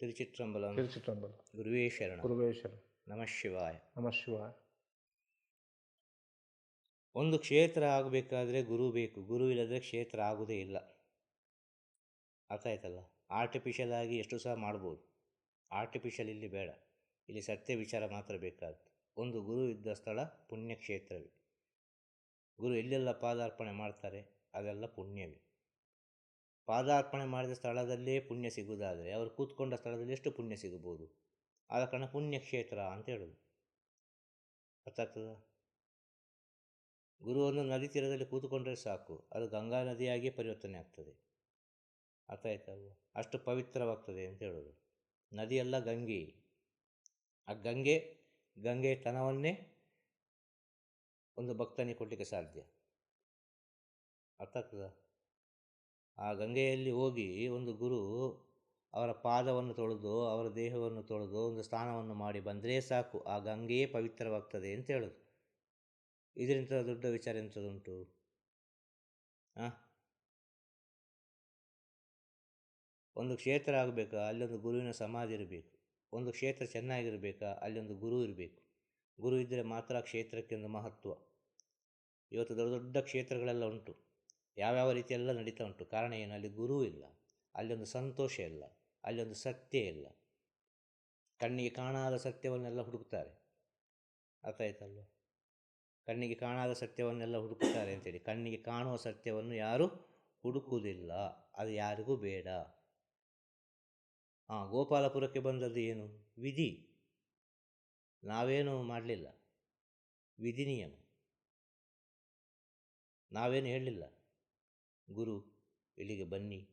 திருச்சிற்றம்பலம் திருச்சிற்றம்பலம் குருவே சரணம் ಗುರುವೇಶ್ವರ ನಮ ಶಿವಾಯ ನಮಃ ಶಿವಾಯ ಒಂದು ಕ್ಷೇತ್ರ ಆಗಬೇಕಾದ್ರೆ ಗುರು ಬೇಕು ಗುರು ಇಲ್ಲದ್ರೆ ಕ್ಷೇತ್ರ ಆಗುವುದೇ ಇಲ್ಲ ಅರ್ಥ ಆಯ್ತಲ್ಲ ಆರ್ಟಿಫಿಷಿಯಲ್ ಆಗಿ ಎಷ್ಟು ಸಹ ಮಾಡ್ಬೋದು ಆರ್ಟಿಫಿಷಿಯಲ್ ಇಲ್ಲಿ ಬೇಡ ಇಲ್ಲಿ ಸತ್ಯ ವಿಚಾರ ಮಾತ್ರ ಬೇಕಾದ್ದು ಒಂದು ಗುರು ಇದ್ದ ಸ್ಥಳ ಪುಣ್ಯಕ್ಷೇತ್ರವೇ ಗುರು ಎಲ್ಲೆಲ್ಲ ಪಾದಾರ್ಪಣೆ ಮಾಡ್ತಾರೆ ಅದೆಲ್ಲ ಪುಣ್ಯವೇ ಪಾದಾರ್ಪಣೆ ಮಾಡಿದ ಸ್ಥಳದಲ್ಲೇ ಪುಣ್ಯ ಸಿಗುವುದಾದರೆ ಅವರು ಕೂತ್ಕೊಂಡ ಸ್ಥಳದಲ್ಲಿ ಎಷ್ಟು ಪುಣ್ಯ ಸಿಗಬಹುದು? ಆದ ಕಾರಣ ಪುಣ್ಯಕ್ಷೇತ್ರ ಅಂತ ಹೇಳೋದು. ಅರ್ಥ ಆಗ್ತದ ಗುರುವನ್ನು ನದಿ ತೀರದಲ್ಲಿ ಕೂತ್ಕೊಂಡ್ರೆ ಸಾಕು. ಅದು ಗಂಗಾ ನದಿಯಾಗಿಯೇ ಪರಿವರ್ತನೆ ಆಗ್ತದೆ. ಅರ್ಥ ಆಯ್ತಲ್ವ ಅಷ್ಟು ಪವಿತ್ರವಾಗ್ತದೆ ಅಂತ ಹೇಳೋದು. ನದಿಯೆಲ್ಲ ಗಂಗೆ. ಆ ಗಂಗೆ ಗಂಗೆ ತನವನ್ನೇ ಒಂದು ಭಕ್ತನಿಗೆ ಕೊಡಲಿಕ್ಕೆ ಸಾಧ್ಯ. ಅರ್ಥ ಆಗ್ತದ? ಆ ಗಂಗೆಯಲ್ಲಿ ಹೋಗಿ ಒಂದು ಗುರು ಅವರ ಪಾದವನ್ನು ತೊಳೆದು, ಅವರ ದೇಹವನ್ನು ತೊಳೆದು, ಒಂದು ಸ್ನಾನವನ್ನು ಮಾಡಿ ಬಂದರೆ ಸಾಕು, ಆ ಗಂಗೆಯೇ ಪವಿತ್ರವಾಗ್ತದೆ ಅಂತ ಹೇಳೋದು. ಇದರಿಂದ ದೊಡ್ಡ ವಿಚಾರ ಎಂಥದ್ದುಂಟು ಹಾಂ ಒಂದು ಕ್ಷೇತ್ರ ಆಗಬೇಕಾ? ಅಲ್ಲೊಂದು ಗುರುವಿನ ಸಮಾಧಿ ಇರಬೇಕು. ಒಂದು ಕ್ಷೇತ್ರ ಚೆನ್ನಾಗಿರಬೇಕಾ? ಅಲ್ಲೊಂದು ಗುರು ಇರಬೇಕು. ಗುರು ಇದ್ದರೆ ಮಾತ್ರ ಕ್ಷೇತ್ರಕ್ಕೆ ಒಂದು ಮಹತ್ವ. ಇವತ್ತು ದೊಡ್ಡ ದೊಡ್ಡ ಕ್ಷೇತ್ರಗಳೆಲ್ಲ ಉಂಟು. ಯಾವ್ಯಾವ ರೀತಿಯೆಲ್ಲ ನಡೀತಾ ಉಂಟು. ಕಾರಣ ಏನು? ಅಲ್ಲಿ ಗುರು ಇಲ್ಲ. ಅಲ್ಲೊಂದು ಸಂತೋಷ ಇಲ್ಲ. ಅಲ್ಲೊಂದು ಸತ್ಯ ಇಲ್ಲ. ಕಣ್ಣಿಗೆ ಕಾಣಾದ ಸತ್ಯವನ್ನೆಲ್ಲ ಹುಡುಕ್ತಾರೆ. ಅರ್ಥ ಆಯ್ತಲ್ವ ಕಣ್ಣಿಗೆ ಕಾಣಾದ ಸತ್ಯವನ್ನೆಲ್ಲ ಹುಡುಕುತ್ತಾರೆ ಅಂತೇಳಿ. ಕಣ್ಣಿಗೆ ಕಾಣುವ ಸತ್ಯವನ್ನು ಯಾರು ಹುಡುಕುವುದಿಲ್ಲ. ಅದು ಯಾರಿಗೂ ಬೇಡ. ಹಾಂ ಗೋಪಾಲಪುರಕ್ಕೆ ಬಂದದ್ದು ಏನು? ವಿಧಿ. ನಾವೇನು ಮಾಡಲಿಲ್ಲ. ವಿಧಿ ನಿಯಮ. ನಾವೇನು ಹೇಳಲಿಲ್ಲ. ಗುರು ಇಲ್ಲಿಗೆ ಬನ್ನಿ,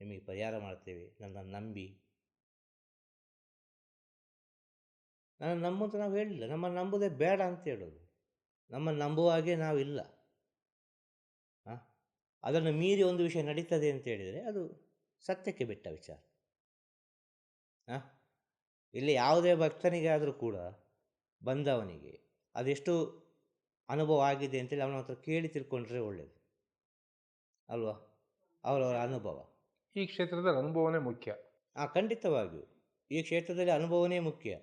ನಿಮಗೆ ಪರಿಹಾರ ಮಾಡ್ತೇವೆ, ನನ್ನನ್ನು ನಂಬಿ. ನನ್ನ ನಂಬುವಂತ ನಾವು ಹೇಳಿಲ್ಲ ನಮ್ಮನ್ನು ನಂಬುದೇ ಬೇಡ ಅಂತ ಹೇಳೋದು. ನಮ್ಮನ್ನು ನಂಬುವ ಹಾಗೆ ನಾವಿಲ್ಲ ಹಾಂ? ಅದನ್ನು ಮೀರಿ ಒಂದು ವಿಷಯ ನಡೀತದೆ ಅಂತ ಹೇಳಿದರೆ ಅದು ಸತ್ಯಕ್ಕೆ ಬಿಟ್ಟ ವಿಚಾರ. ಹಾಂ? ಇಲ್ಲಿ ಯಾವುದೇ ಭಕ್ತನಿಗೆ ಆದರೂ ಕೂಡ ಬಂದವನಿಗೆ ಅದೆಷ್ಟು ಅನುಭವ ಆಗಿದೆ ಅಂತೇಳಿ ಅವನ ಹತ್ರ ಕೇಳಿ ತಿಳ್ಕೊಂಡ್ರೆ ಒಳ್ಳೆಯದು ಅಲ್ವಾ? ಅವರವರ ಅನುಭವ. ಈ ಕ್ಷೇತ್ರದ ಅನುಭವನೇ ಮುಖ್ಯ. ಆ ಖಂಡಿತವಾಗಿಯೂ. ಈ ಕ್ಷೇತ್ರದಲ್ಲಿ ಅನುಭವನೇ ಮುಖ್ಯ.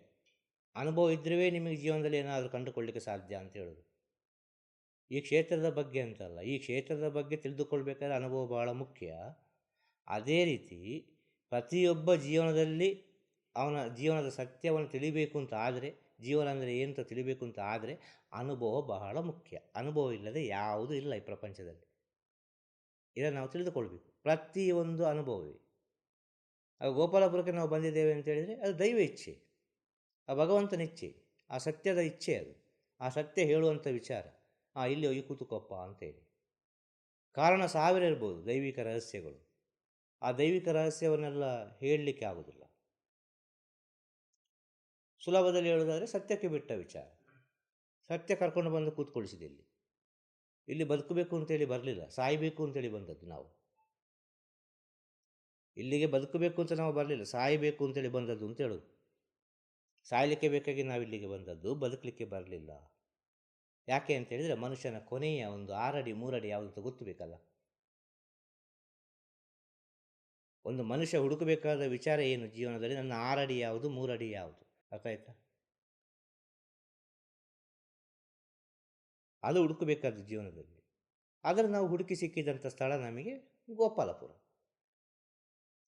ಅನುಭವ ಇದ್ದರೆ ನಿಮಗೆ ಜೀವನದಲ್ಲಿ ಏನಾದರೂ ಕಂಡುಕೊಳ್ಳಿಕ್ಕೆ ಸಾಧ್ಯ ಅಂತ ಹೇಳೋದು. ಈ ಕ್ಷೇತ್ರದ ಬಗ್ಗೆ ಅಂತಲ್ಲ. ಈ ಕ್ಷೇತ್ರದ ಬಗ್ಗೆ ತಿಳಿದುಕೊಳ್ಬೇಕಾದ್ರೆ ಅನುಭವ ಬಹಳ ಮುಖ್ಯ. ಅದೇ ರೀತಿ ಪ್ರತಿಯೊಬ್ಬ ಜೀವನದಲ್ಲಿ ಅವನ ಜೀವನದ ಸತ್ಯವನ್ನು ತಿಳಿಬೇಕು ಅಂತ ಆದರೆ ಜೀವನ ಅಂದರೆ ಏನು ಅಂತ ತಿಳಿಬೇಕು ಅಂತ ಆದರೆ ಅನುಭವ ಬಹಳ ಮುಖ್ಯ. ಅನುಭವ ಇಲ್ಲದೆ ಯಾವುದೂ ಇಲ್ಲ ಈ ಪ್ರಪಂಚದಲ್ಲಿ. ಇದನ್ನು ನಾವು ತಿಳಿದುಕೊಳ್ಬೇಕು. ಪ್ರತಿಯೊಂದು ಅನುಭವವೇ. ಆ ಗೋಪಾಲಪುರಕ್ಕೆ ನಾವು ಬಂದಿದ್ದೇವೆ ಅಂತ ಹೇಳಿದರೆ ಅದು ದೈವ ಇಚ್ಛೆ. ಆ ಭಗವಂತನ ಇಚ್ಛೆ. ಆ ಸತ್ಯದ ಇಚ್ಛೆ ಅದು. ಆ ಸತ್ಯ ಹೇಳುವಂಥ ವಿಚಾರ. ಆ ಇಲ್ಲಿ ಹೋಗಿ ಕೂತುಕೊಪ್ಪ ಅಂತೇಳಿ. ಕಾರಣ ಸಾವಿರ ಇರ್ಬೋದು ದೈವಿಕ ರಹಸ್ಯಗಳು. ಆ ದೈವಿಕ ರಹಸ್ಯವನ್ನೆಲ್ಲ ಹೇಳಲಿಕ್ಕೆ ಆಗೋದಿಲ್ಲ. ಸುಲಭದಲ್ಲಿ ಹೇಳೋದಾದರೆ ಸತ್ಯಕ್ಕೆ ಬಿಟ್ಟ ವಿಚಾರ. ಸತ್ಯ ಕರ್ಕೊಂಡು ಬಂದು ಕೂತ್ಕೊಳಿಸಿದೆ ಇಲ್ಲಿ. ಇಲ್ಲಿ ಬದುಕಬೇಕು ಅಂತೇಳಿ ಬರಲಿಲ್ಲ. ಸಾಯಬೇಕು ಅಂತೇಳಿ ಬಂದದ್ದು ನಾವು. ಇಲ್ಲಿಗೆ ಬದುಕಬೇಕು ಅಂತ ನಾವು ಬರಲಿಲ್ಲ. ಸಾಯಬೇಕು ಅಂತೇಳಿ ಬಂದದ್ದು ಅಂತ ಹೇಳೋದು. ಸಾಯಲಿಕ್ಕೆ ಬೇಕಾಗಿ ನಾವು ಇಲ್ಲಿಗೆ ಬಂದದ್ದು, ಬದುಕಲಿಕ್ಕೆ ಬರಲಿಲ್ಲ. ಯಾಕೆ ಅಂತ ಹೇಳಿದರೆ ಮನುಷ್ಯನ ಕೊನೆಯ ಒಂದು ಆರಡಿ, ಮೂರಡಿ ಯಾವುದು ಅಂತ ಗೊತ್ತಬೇಕಲ್ಲ? ಒಂದು ಮನುಷ್ಯ ಹುಡುಕಬೇಕಾದ ವಿಚಾರ ಏನು ಜೀವನದಲ್ಲಿ? ನನ್ನ ಆರಡಿ ಯಾವುದು, ಮೂರಡಿ ಯಾವುದು? ಅರ್ಥ ಅದು ಹುಡುಕಬೇಕಾದ ಜೀವನದಲ್ಲಿ. ಆದರೆ ನಾವು ಹುಡುಕಿ ಸಿಕ್ಕಿದಂಥ ಸ್ಥಳ ನಮಗೆ ಗೋಪಾಲಪುರ.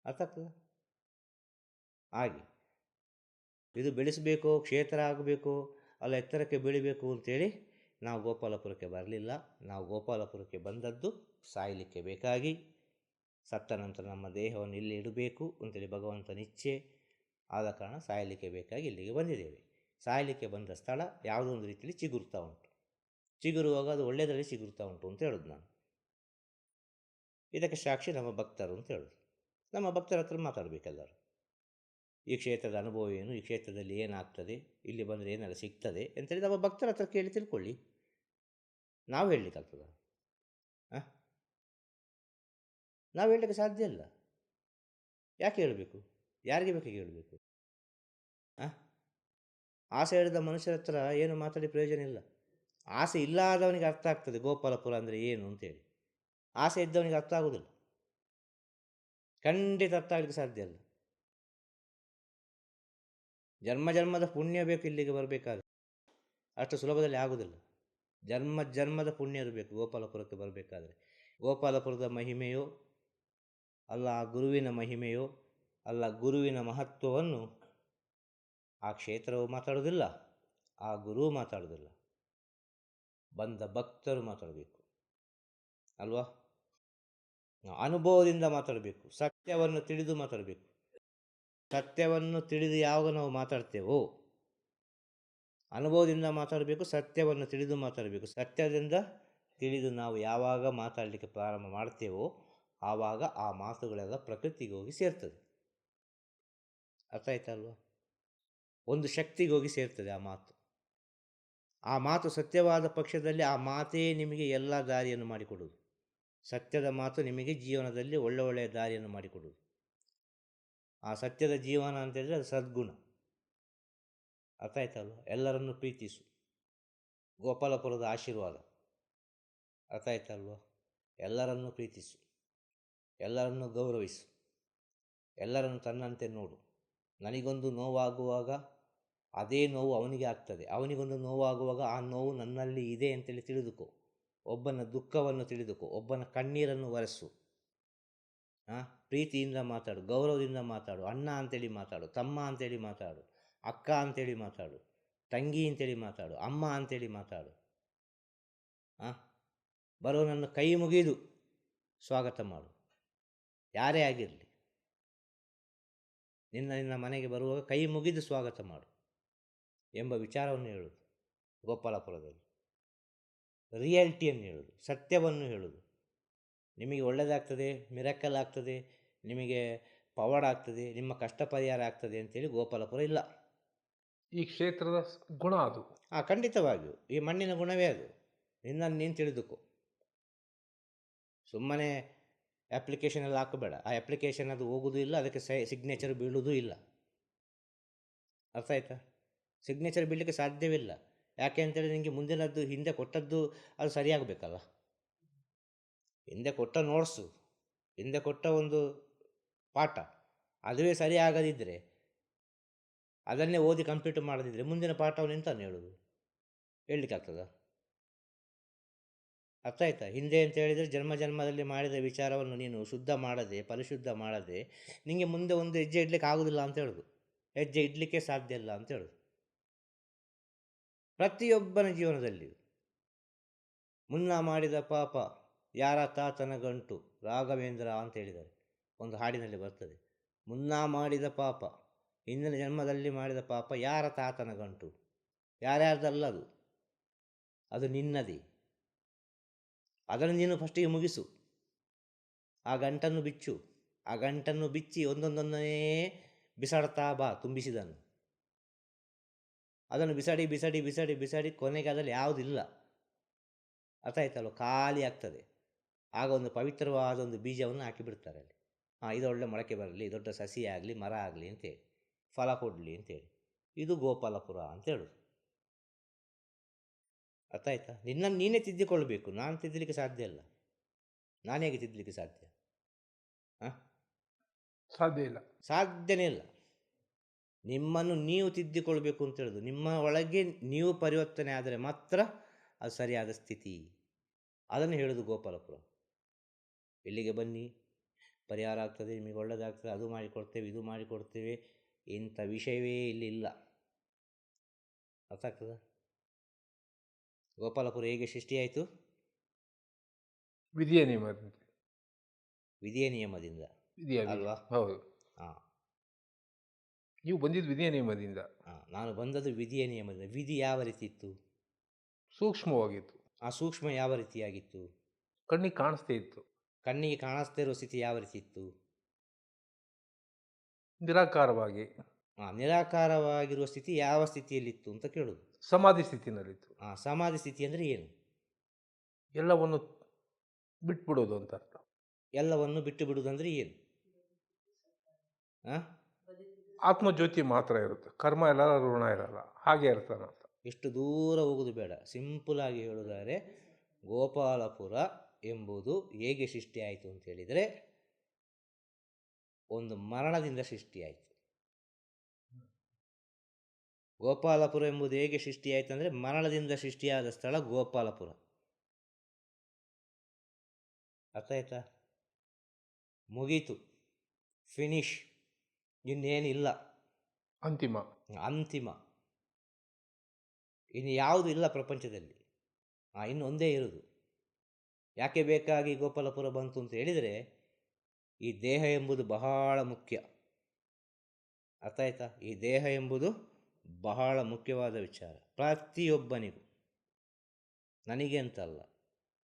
ಅರ್ಥ ಹಾಗೆ. ಇದು ಬೆಳೆಸಬೇಕು, ಕ್ಷೇತ್ರ ಆಗಬೇಕು, ಅಲ್ಲ ಎತ್ತರಕ್ಕೆ ಬೆಳಿಬೇಕು ಅಂತೇಳಿ ನಾವು ಗೋಪಾಲಪುರಕ್ಕೆ ಬರಲಿಲ್ಲ. ನಾವು ಗೋಪಾಲಪುರಕ್ಕೆ ಬಂದದ್ದು ಸಾಯಲಿಕ್ಕೆ ಬೇಕಾಗಿ. ಸತ್ತ ನಂತರ ನಮ್ಮ ದೇಹವನ್ನು ಇಲ್ಲಿ ಇಡಬೇಕು ಅಂತೇಳಿ ಭಗವಂತನ ಇಚ್ಛೆ ಆದ ಕಾರಣ ಸಾಯಲಿಕ್ಕೆ ಬೇಕಾಗಿ ಇಲ್ಲಿಗೆ ಬಂದಿದ್ದೇವೆ. ಸಾಯಲಿಕ್ಕೆ ಬಂದ ಸ್ಥಳ ಯಾವುದೋ ಒಂದು ರೀತಿಯಲ್ಲಿ ಚಿಗುರ್ತಾ ಉಂಟು. ಚಿಗುರುವಾಗ ಅದು ಒಳ್ಳೆಯದರಲ್ಲಿ ಸಿಗುತ್ತಾ ಉಂಟು ಅಂತ ಹೇಳೋದು ನಾನು. ಇದಕ್ಕೆ ಸಾಕ್ಷಿ ನಮ್ಮ ಭಕ್ತರು ಅಂತ ಹೇಳೋದು. ನಮ್ಮ ಭಕ್ತರ ಹತ್ರ ಮಾತಾಡಬೇಕೆಲ್ಲರೂ ಈ ಕ್ಷೇತ್ರದ ಅನುಭವ ಏನು, ಈ ಕ್ಷೇತ್ರದಲ್ಲಿ ಏನಾಗ್ತದೆ, ಇಲ್ಲಿ ಬಂದರೆ ಏನೆಲ್ಲ ಸಿಗ್ತದೆ ಅಂತೇಳಿ ನಮ್ಮ ಭಕ್ತರ ಹತ್ರ ಕೇಳಿ ತಿಳ್ಕೊಳ್ಳಿ. ನಾವು ಹೇಳಲಿಕ್ಕಾಗ್ತದ ಹಾಂ ನಾವು ಹೇಳಲಿಕ್ಕೆ ಸಾಧ್ಯ ಇಲ್ಲ. ಯಾಕೆ ಹೇಳಬೇಕು? ಯಾರಿಗೆ ಬೇಕಾಗಿ ಹೇಳಬೇಕು? ಹಾಂ ಆಸೆ ಹಿಡಿದ ಮನುಷ್ಯರ ಹತ್ರ ಏನು ಮಾತಾಡಿ ಪ್ರಯೋಜನ ಇಲ್ಲ. ಆಸೆ ಇಲ್ಲದವನಿಗೆ ಅರ್ಥ ಆಗ್ತದೆ ಗೋಪಾಲಪುರ ಅಂದರೆ ಏನು ಅಂತೇಳಿ. ಆಸೆ ಇದ್ದವನಿಗೆ ಅರ್ಥ ಆಗೋದಿಲ್ಲ. ಖಂಡಿತ ಅರ್ಥ ಆಗಲಿಕ್ಕೆ ಸಾಧ್ಯ ಅಲ್ಲ. ಜನ್ಮ ಜನ್ಮದ ಪುಣ್ಯ ಬೇಕು ಇಲ್ಲಿಗೆ ಬರಬೇಕಾದ್ರೆ. ಅಷ್ಟು ಸುಲಭದಲ್ಲಿ ಆಗುವುದಿಲ್ಲ ಜನ್ಮ ಜನ್ಮದ ಪುಣ್ಯ ಇರಬೇಕು ಗೋಪಾಲಪುರಕ್ಕೆ ಬರಬೇಕಾದ್ರೆ. ಗೋಪಾಲಪುರದ ಮಹಿಮೆಯೋ, ಅಲ್ಲ ಆ ಗುರುವಿನ ಮಹಿಮೆಯೋ, ಅಲ್ಲ ಗುರುವಿನ ಮಹತ್ವವನ್ನು ಆ ಕ್ಷೇತ್ರವು ಮಾತಾಡೋದಿಲ್ಲ, ಆ ಗುರು ಮಾತಾಡೋದಿಲ್ಲ. ಬಂದ ಭಕ್ತರು ಮಾತಾಡಬೇಕು. ಅಲ್ವಾ? ನಾವು ಅನುಭವದಿಂದ ಮಾತಾಡಬೇಕು. ಸತ್ಯವನ್ನು ತಿಳಿದು ಮಾತಾಡಬೇಕು. ಸತ್ಯವನ್ನು ತಿಳಿದು ಯಾವಾಗ ನಾವು ಮಾತಾಡ್ತೇವೋ? ಅನುಭವದಿಂದ ಮಾತಾಡಬೇಕು, ಸತ್ಯವನ್ನು ತಿಳಿದು ಮಾತಾಡಬೇಕು. ಸತ್ಯದಿಂದ ತಿಳಿದು ನಾವು ಯಾವಾಗ ಮಾತಾಡಲಿಕ್ಕೆ ಪ್ರಾರಂಭ ಮಾಡ್ತೇವೋ, ಆವಾಗ ಆ ಮಾತುಗಳೆಲ್ಲ ಪ್ರಕೃತಿಗೆ ಹೋಗಿ ಸೇರ್ತದೆ. ಅರ್ಥ ಆಯ್ತಲ್ವ ಒಂದು ಶಕ್ತಿಗೆ ಹೋಗಿ ಸೇರ್ತದೆ ಆ ಮಾತು. ಆ ಮಾತು ಸತ್ಯವಾದ ಪಕ್ಷದಲ್ಲಿ ಆ ಮಾತೇ ನಿಮಗೆ ಎಲ್ಲ ದಾರಿಯನ್ನು ಮಾಡಿಕೊಡುವುದು. ಸತ್ಯದ ಮಾತು ನಿಮಗೆ ಜೀವನದಲ್ಲಿ ಒಳ್ಳೆ ಒಳ್ಳೆಯ ದಾರಿಯನ್ನು ಮಾಡಿಕೊಡುವುದು. ಆ ಸತ್ಯದ ಜೀವನ ಅಂತೇಳಿದರೆ ಅದು ಸದ್ಗುಣ. ಅರ್ಥ ಆಯ್ತಲ್ವ? ಎಲ್ಲರನ್ನು ಪ್ರೀತಿಸು. ಗೋಪಾಲಪುರದ ಆಶೀರ್ವಾದ. ಅರ್ಥ ಆಯ್ತಲ್ವ? ಎಲ್ಲರನ್ನು ಪ್ರೀತಿಸು. ಎಲ್ಲರನ್ನು ಗೌರವಿಸು. ಎಲ್ಲರನ್ನು ತನ್ನಂತೆ ನೋಡು. ನನಗೊಂದು ನೋವಾಗುವಾಗ ಅದೇ ನೋವು ಅವನಿಗೆ ಆಗ್ತದೆ. ಅವನಿಗೊಂದು ನೋವಾಗುವಾಗ ಆ ನೋವು ನನ್ನಲ್ಲಿ ಇದೆ ಅಂತೇಳಿ ತಿಳಿದುಕೋ. ಒಬ್ಬನ ದುಃಖವನ್ನು ತಿಳಿದುಕೋ. ಒಬ್ಬನ ಕಣ್ಣೀರನ್ನು ಒರೆಸು. ಹಾಂ ಪ್ರೀತಿಯಿಂದ ಮಾತಾಡು, ಗೌರವದಿಂದ ಮಾತಾಡು, ಅಣ್ಣ ಅಂತೇಳಿ ಮಾತಾಡು, ತಮ್ಮ ಅಂತೇಳಿ ಮಾತಾಡು, ಅಕ್ಕ ಅಂತೇಳಿ ಮಾತಾಡು, ತಂಗಿ ಅಂತೇಳಿ ಮಾತಾಡು, ಅಮ್ಮ ಅಂತೇಳಿ ಮಾತಾಡು. ಹಾಂ ಬರೋನನ್ನು ಕೈ ಮುಗಿದು ಸ್ವಾಗತ ಮಾಡು. ಯಾರೇ ಆಗಿರಲಿ. ನಿನ್ನ ನಿನ್ನ ಮನೆಗೆ ಬರುವಾಗ ಕೈ ಮುಗಿದು ಸ್ವಾಗತ ಮಾಡು. ಎಂಬ ವಿಚಾರವನ್ನು ಹೇಳುವುದು ಗೋಪಾಲಪುರದಲ್ಲಿ. ರಿಯಾಲಿಟಿಯನ್ನು ಹೇಳುವುದು ಸತ್ಯವನ್ನು ಹೇಳುವುದು ನಿಮಗೆ ಒಳ್ಳೆಯದಾಗ್ತದೆ ಮಿರಕಲ್ ಆಗ್ತದೆ ನಿಮಗೆ ಪವಾಡ ಆಗ್ತದೆ ನಿಮ್ಮ ಕಷ್ಟ ಪರಿಹಾರ ಆಗ್ತದೆ ಅಂತೇಳಿ ಗೋಪಾಲಪುರ ಇಲ್ಲ. ಈ ಕ್ಷೇತ್ರದ ಗುಣ ಅದು. ಆ ಖಂಡಿತವಾಗಿಯೂ ಈ ಮಣ್ಣಿನ ಗುಣವೇ ಅದು. ನಿನ್ನನ್ನು ನೀನು ತಿಳಿದುಕೋ. ಸುಮ್ಮನೆ ಅಪ್ಲಿಕೇಶನ್ ಎಲ್ಲ ಹಾಕಬೇಡ. ಆ ಅಪ್ಲಿಕೇಶನ್ ಅದು ಹೋಗೋದು ಇಲ್ಲ ಅದಕ್ಕೆ ಸೈ ಸಿಗ್ನೇಚರ್ ಬೀಳುವುದೂ ಇಲ್ಲ. ಅರ್ಥ ಆಯ್ತಾ? ಸಿಗ್ನೇಚರ್ ಬಿಡಲಿಕ್ಕೆ ಸಾಧ್ಯವಿಲ್ಲ. ಯಾಕೆ ಅಂತೇಳಿ ನಿಮಗೆ ಮುಂದಿನದ್ದು, ಹಿಂದೆ ಕೊಟ್ಟದ್ದು ಅದು ಸರಿಯಾಗಬೇಕಲ್ಲ. ಹಿಂದೆ ಕೊಟ್ಟ ನೋಟ್ಸು ಹಿಂದೆ ಕೊಟ್ಟ ಒಂದು ಪಾಠ ಅದುವೇ ಸರಿ ಆಗದಿದ್ದರೆ ಅದನ್ನೇ ಓದಿ ಕಂಪ್ಲೀಟ್ ಮಾಡದಿದ್ದರೆ ಮುಂದಿನ ಪಾಠವನ್ನು ಎಂತ ಹೇಳೋದು? ಹೇಳಲಿಕ್ಕಾಗ್ತದ ಅರ್ಥ ಆಯ್ತಾ? ಹಿಂದೆ ಅಂತ ಹೇಳಿದರೆ ಜನ್ಮ ಜನ್ಮದಲ್ಲಿ ಮಾಡಿದ ವಿಚಾರವನ್ನು ನೀನು ಶುದ್ಧ ಮಾಡದೆ, ಪರಿಶುದ್ಧ ಮಾಡದೆ ನಿಮಗೆ ಮುಂದೆ ಒಂದು ಹೆಜ್ಜೆ ಇಡ್ಲಿಕ್ಕೆ ಆಗೋದಿಲ್ಲ ಅಂತ ಹೇಳೋದು. ಹೆಜ್ಜೆ ಇಡಲಿಕ್ಕೆ ಸಾಧ್ಯ ಇಲ್ಲ ಅಂತ ಹೇಳೋದು. ಪ್ರತಿಯೊಬ್ಬನ ಜೀವನದಲ್ಲಿ. ಮುನ್ನ ಮಾಡಿದ ಪಾಪ ಯಾರ ತಾತನ ಗಂಟು ರಾಘವೇಂದ್ರ ಅಂತ ಹೇಳಿದ್ದಾರೆ. ಒಂದು ಹಾಡಿನಲ್ಲಿ ಬರ್ತದೆ. ಮುನ್ನ ಮಾಡಿದ ಪಾಪ, ಹಿಂದಿನ ಜನ್ಮದಲ್ಲಿ ಮಾಡಿದ ಪಾಪ ಯಾರ ತಾತನ ಗಂಟು ಯಾರ್ಯಾರ್ದಲ್ಲದು ಅದು ನಿನ್ನದೇ. ಅದನ್ನು ನೀನು ಫಸ್ಟಿಗೆ ಮುಗಿಸು. ಆ ಗಂಟನ್ನು ಬಿಚ್ಚು. ಆ ಗಂಟನ್ನು ಬಿಚ್ಚಿ ಒಂದೊಂದೊಂದನೇ ಬಿಸಾಡ್ತಾ ಬಾ, ತುಂಬಿಸಿದನು. ಅದನ್ನು ಬಿಸಾಡಿ ಬಿಸಾಡಿ ಬಿಸಾಡಿ ಬಿಸಾಡಿ ಕೊನೆಗೆ ಅದರಲ್ಲಿ ಯಾವುದಿಲ್ಲ. ಅರ್ಥ ಆಯ್ತಲ್ವ? ಖಾಲಿ ಆಗ್ತದೆ. ಆಗ ಒಂದು ಪವಿತ್ರವಾದ ಒಂದು ಬೀಜವನ್ನು ಹಾಕಿಬಿಡ್ತಾರೆ ಅಲ್ಲಿ. ಹಾಂ ಇದು ಒಳ್ಳೆ ಮೊಳಕೆ ಬರಲಿ ದೊಡ್ಡ ಸಸಿ ಆಗಲಿ ಮರ ಆಗಲಿ ಅಂತೇಳಿ ಫಲ ಕೊಡಲಿ ಅಂತೇಳಿ ಇದು ಗೋಪಾಲಪುರ ಅಂತ ಹೇಳೋದು. ಅರ್ಥ ಆಯ್ತಾ? ನಿನ್ನನ್ನು ನೀನೇ ತಿದ್ದಿಕೊಳ್ಬೇಕು ನಾನು ತಿದ್ದಲಿಕ್ಕೆ ಸಾಧ್ಯ ಇಲ್ಲ. ನಾನೇಗೆ ಹೇಗೆ ತಿದ್ದಲಿಕ್ಕೆ ಸಾಧ್ಯ? ಹಾಂ ಸಾಧ್ಯ ಇಲ್ಲ. ಸಾಧ್ಯನೇ ಇಲ್ಲ. ನಿಮ್ಮನ್ನು ನೀವು ತಿದ್ದಿಕೊಳ್ಬೇಕು ಅಂತ ಹೇಳೋದು. ನಿಮ್ಮ ಒಳಗೆ ನೀವು ಪರಿವರ್ತನೆ ಆದರೆ ಮಾತ್ರ ಅದು ಸರಿಯಾದ ಸ್ಥಿತಿ. ಅದನ್ನು ಹೇಳೋದು ಗೋಪಾಲಪುರ. ಇಲ್ಲಿಗೆ ಬನ್ನಿ. ಪರಿಹಾರ ಆಗ್ತದೆ ನಿಮಗೆ ಒಳ್ಳೆಯದಾಗ್ತದೆ ಅದು ಮಾಡಿಕೊಡ್ತೇವೆ ಇದು ಮಾಡಿಕೊಡ್ತೇವೆ ಇಂಥ ವಿಷಯವೇ ಇಲ್ಲಿ ಇಲ್ಲ ಅರ್ಥ ಆಗ್ತದ? ಗೋಪಾಲಪುರ ಹೇಗೆ ಸೃಷ್ಟಿಯಾಯಿತು ವಿಧಿಯ ನಿಯಮದಿಂದ ವಿಧಿಯ ನಿಯಮದಿಂದ. ಅಲ್ವಾ? ಹೌದು. ಹಾಂ ನೀವು ಬಂದಿದ್ದು ವಿಧಿಯ ನಿಯಮದಿಂದ. ಹಾಂ ನಾನು ಬಂದದ್ದು ವಿಧಿಯ ನಿಯಮದಿಂದ. ವಿಧಿ ಯಾವ ರೀತಿ ಇತ್ತು? ಸೂಕ್ಷ್ಮವಾಗಿತ್ತು. ಆ ಸೂಕ್ಷ್ಮ ಯಾವ ರೀತಿಯಾಗಿತ್ತು? ಕಣ್ಣಿಗೆ ಕಾಣಿಸ್ತೇ ಇತ್ತು. ಕಣ್ಣಿಗೆ ಕಾಣಿಸ್ತಾ ಇರೋ ಸ್ಥಿತಿ ಯಾವ ರೀತಿ ಇತ್ತು? ನಿರಾಕಾರವಾಗಿ. ಆ ನಿರಾಕಾರವಾಗಿರುವ ಸ್ಥಿತಿ ಯಾವ ಸ್ಥಿತಿಯಲ್ಲಿತ್ತು ಅಂತ ಕೇಳೋದು ಸಮಾಧಿ ಸ್ಥಿತಿನಲ್ಲಿತ್ತು. ಆ ಸಮಾಧಿ ಸ್ಥಿತಿ ಅಂದರೆ ಏನು? ಎಲ್ಲವನ್ನು ಬಿಟ್ಬಿಡೋದು ಅಂತ ಅರ್ಥ. ಎಲ್ಲವನ್ನು ಬಿಟ್ಟು ಬಿಡುವುದಂದ್ರೆ ಏನು? ಆ? ಆತ್ಮಜ್ಯೋತಿ ಮಾತ್ರ ಇರುತ್ತೆ. ಕರ್ಮ ಎಲ್ಲ ಋಣ ಇರಲ್ಲ. ಹಾಗೆ ಇರ್ತಾನೆ ಅಂತ. ಎಷ್ಟು ದೂರ ಹೋಗೋದು ಬೇಡ. ಸಿಂಪಲ್ ಆಗಿ ಹೇಳೋದಾದರೆ, ಗೋಪಾಲಪುರ ಎಂಬುದು ಹೇಗೆ ಸೃಷ್ಟಿಯಾಯಿತು ಅಂತ ಹೇಳಿದರೆ, ಒಂದು ಮರಣದಿಂದ ಸೃಷ್ಟಿಯಾಯಿತು ಗೋಪಾಲಪುರ ಎಂಬುದು ಹೇಗೆ ಸೃಷ್ಟಿಯಾಯಿತು ಅಂದರೆ, ಮರಣದಿಂದ ಸೃಷ್ಟಿಯಾದ ಸ್ಥಳ ಗೋಪಾಲಪುರ. ಅರ್ಥ ಆಯ್ತಾ? ಮುಗೀತು. ಫಿನಿಶ್ ಇನ್ನೇನಿಲ್ಲ. ಅಂತಿಮ. ಅಂತಿಮ. ಇನ್ನು ಯಾವುದು ಇಲ್ಲ ಪ್ರಪಂಚದಲ್ಲಿ. ಆ ಇನ್ನು ಒಂದೇ ಇರುವುದು ಯಾಕೆ ಬೇಕಾಗಿ ಗೋಪಾಲಪುರ ಬಂತು ಅಂತ ಹೇಳಿದರೆ ಈ ದೇಹ ಎಂಬುದು ಬಹಳ ಮುಖ್ಯ. ಅರ್ಥ ಆಯ್ತಾ? ಈ ದೇಹ ಎಂಬುದು ಬಹಳ ಮುಖ್ಯವಾದ ವಿಚಾರ. ಪ್ರತಿಯೊಬ್ಬನಿಗೂ. ನನಗೆ ಅಂತಲ್ಲ.